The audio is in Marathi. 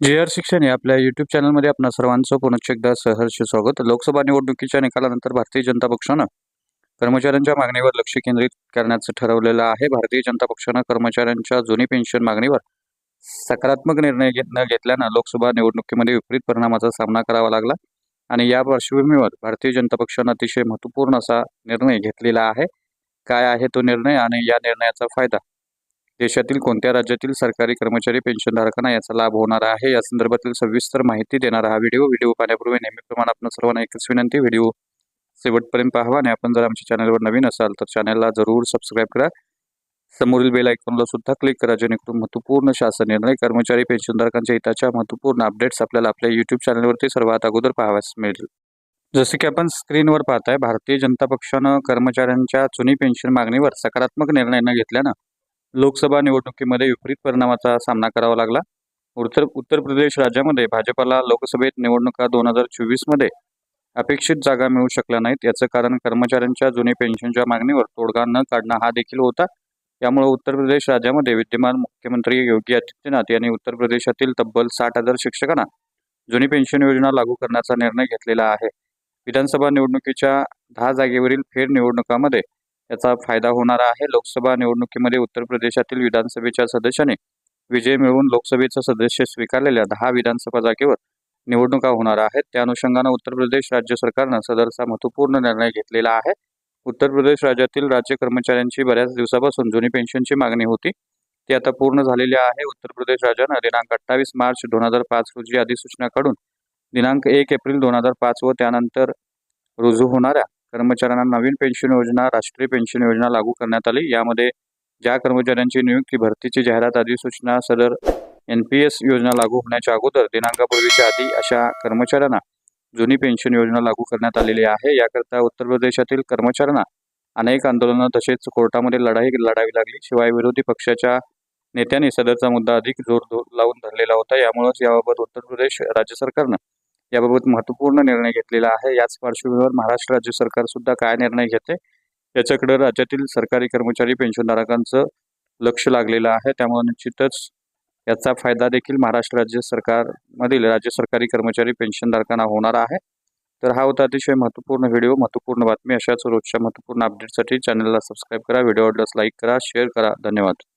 जे आर शिक्षण या आपल्या यूट्यूब चॅनलमध्ये आपणा सर्वांचं पुनश्च एकदा सहर्ष स्वागत. लोकसभा निवडणुकीच्या निकालानंतर भारतीय जनता पक्षानं कर्मचाऱ्यांच्या मागणीवर लक्ष केंद्रित करण्याचं ठरवलेलं आहे. भारतीय जनता पक्षानं कर्मचाऱ्यांच्या जुनी पेन्शन मागणीवर सकारात्मक निर्णय घेत न घेतल्यानं लोकसभा निवडणुकीमध्ये विपरीत परिणामाचा सामना करावा लागला आणि या पार्श्वभूमीवर भारतीय जनता पक्षानं अतिशय महत्त्वपूर्ण असा निर्णय घेतलेला आहे. काय आहे तो निर्णय आणि या निर्णयाचा फायदा? देशातील कोणत्या राज्यातील सरकारी कर्मचारी पेन्शनधारकांना याचा लाभ होणार आहे? या संदर्भातील सविस्तर माहिती देणारा हा व्हिडिओ व्हिडिओ पाहण्यापूर्वी नेहमीप्रमाणे आपण सर्वांना एकच विनंती व्हिडिओ शेवटपर्यंत पाहावा आणि आपण जर आमच्या चॅनलवर नवीन असाल तर चॅनलला जरूर सबस्क्राईब करा. समोरील बेल आयकॉनला सुद्धा क्लिक करा जेणेकरून महत्त्वपूर्ण शासन निर्णय कर्मचारी पेन्शनधारकांच्या हिताच्या महत्त्वपूर्ण अपडेट्स आपल्याला आपल्या यूट्यूब चॅनलवरती सर्वात अगोदर पाहाव्यास मिळेल. जसे की आपण स्क्रीनवर पाहताय भारतीय जनता पक्षानं कर्मचाऱ्यांच्या जुनी पेन्शन मागणीवर सकारात्मक निर्णय न घेतल्यानं लोकसभा निवडणुकीमध्ये विपरीत परिणामाचा सामना करावा लागला. उत्तर उत्तर प्रदेश राज्यामध्ये भाजपाला लोकसभेत निवडणुका दोन हजार चोवीसमध्ये अपेक्षित जागा मिळू शकल्या नाहीत. याचं कारण कर्मचाऱ्यांच्या जुनी पेन्शनच्या मागणीवर तोडगा न काढणं हा देखील होता. यामुळे उत्तर प्रदेश राज्यामध्ये विद्यमान मुख्यमंत्री योगी आदित्यनाथ यांनी उत्तर प्रदेशातील तब्बल साठ हजार शिक्षकांना जुनी पेन्शन योजना लागू करण्याचा निर्णय घेतलेला आहे. विधानसभा निवडणुकीच्या दहा जागेवरील फेर निवडणुकामध्ये याचा फायदा होणार आहे. लोकसभा निवडणुकीमध्ये उत्तर प्रदेशातील विधानसभेच्या सदस्याने विजय मिळवून लोकसभेचं सदस्य स्वीकारलेल्या दहा विधानसभा जागेवर निवडणुका होणार आहेत. त्या अनुषंगानं उत्तर प्रदेश राज्य सरकारनं सदरचा महत्त्वपूर्ण निर्णय घेतलेला आहे. उत्तर प्रदेश राज्यातील राज्य कर्मचाऱ्यांची बऱ्याच दिवसापासून जुनी पेन्शनची मागणी होती. ती आता पूर्ण झालेली आहे. उत्तर प्रदेश राज्यानं दिनांक अठ्ठावीस मार्च दोन हजार पाच रोजी अधिसूचना काढून दिनांक एक एप्रिल दोन हजार पाच व त्यानंतर रुजू होणाऱ्या कर्मचाऱ्यांना नवीन पेन्शन योजना राष्ट्रीय पेन्शन योजना लागू करण्यात आली. यामध्ये ज्या कर्मचाऱ्यांची नियुक्ती भरतीची जाहिरात अधिसूचना सदर एन पी एस योजना लागू होण्याच्या अगोदर दिनांकापूर्वीच्या आधी अशा कर्मचाऱ्यांना जुनी पेन्शन योजना लागू करण्यात आलेली आहे. याकरता उत्तर प्रदेशातील कर्मचाऱ्यांना अनेक आंदोलनं तसेच कोर्टामध्ये लढाई लढावी लागली. शिवाय विरोधी पक्षाच्या नेत्यांनी सदरचा मुद्दा अधिक जोर लावून धरलेला होता. यामुळेच याबाबत उत्तर प्रदेश राज्य सरकारनं याबाबत महत्त्वपूर्ण निर्णय घेतलेला आहे. याच पार्श्वभूमीवर महाराष्ट्र राज्य सरकार सुद्धा काय निर्णय घेते याच्याकडे राज्यातील सरकारी कर्मचारी पेन्शनधारकांचं लक्ष लागलेलं आहे. त्यामुळे निश्चितच याचा फायदा देखील महाराष्ट्र राज्य सरकारमधील राज्य सरकारी कर्मचारी पेन्शनधारकांना होणार आहे. तर हा होता अतिशय महत्त्वपूर्ण व्हिडिओ महत्त्वपूर्ण बातमी. अशाच रोजच्या महत्त्वपूर्ण अपडेटसाठी चॅनलला सबस्क्राईब करा व्हिडिओ आवडल्यास लाईक करा शेअर करा. धन्यवाद.